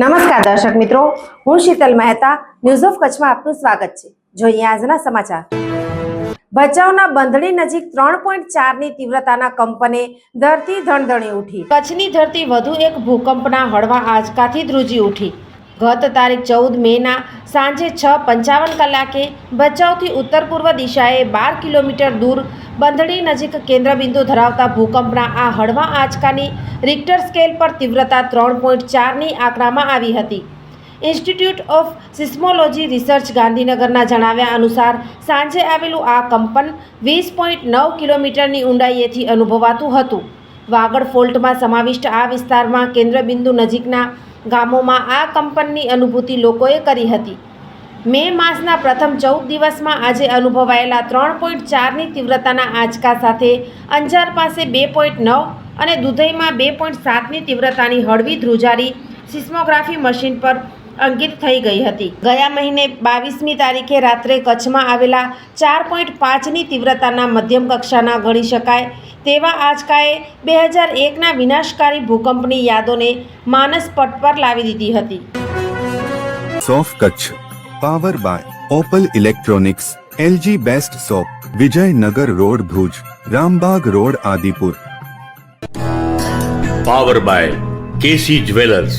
નમસ્કાર દર્શક મિત્રો, હું શીતલ મહેતા ન્યૂઝ ઓફ કચ્છમાં આપનું સ્વાગત છે. જોઈએ આજના સમાચાર. ભચાઉના બંધણી નજીક ત્રણ પોઈન્ટ ચારની તીવ્રતાના કંપને ધરતી ધણધણી ઉઠી. કચ્છની ધરતી વધુ એક ભૂકંપના હળવા આંચકાથી ધ્રુજી ઉઠી. ગત તારીખ ચૌદ મેના સાંજે છ પંચાવન કલાકે ભચાઉથી ઉત્તર પૂર્વ દિશાએ બાર કિલોમીટર દૂર બંધણી નજીક કેન્દ્રબિંદુ ધરાવતા ભૂકંપના આ હળવા આંચકાની રિક્ટર સ્કેલ પર તીવ્રતા ત્રણ પોઈન્ટ ચારની આંકડામાં આવી હતી. ઇન્સ્ટિટ્યૂટ ઓફ સિસ્મોલોજી રિસર્ચ ગાંધીનગરના જણાવ્યા અનુસાર, સાંજે આવેલું આ કંપન વીસ પોઈન્ટ નવ કિલોમીટરની ઊંડાઈએથી અનુભવાતું હતું. વાગડ ફોલ્ટમાં સમાવિષ્ટ આ વિસ્તારમાં કેન્દ્રબિંદુ નજીકના ગામોમાં આ કંપનની અનુભૂતિ લોકોએ કરી હતી. મે માસના પ્રથમ ચૌદ દિવસમાં આજે અનુભવાયેલા ત્રણ પોઈન્ટ ચારની તીવ્રતાના આંચકા સાથે અંજાર પાસે બે પોઈન્ટ નવ અને દુધઈમાં બે પોઈન્ટ સાતની તીવ્રતાની હળવી ધ્રુજારી સિસ્મોગ્રાફી મશીન પર અંકિત થઈ ગઈ હતી. ગયા મહિને બાવીસમી તારીખે રાત્રે કચ્છમાં આવેલા ચાર પોઈન્ટ પાંચની તીવ્રતાના મધ્યમ કક્ષાના ગણી શકાય તેવા આંચકાએ બે હજાર એકના વિનાશકારી ભૂકંપની યાદોને માનસ પટ પર લાવી દીધી હતી. સોફ Kutch. Power by Opal electronics LG best shop Vijaynagar road Bhuj Rambag road Adipur. Power by KC jewellers.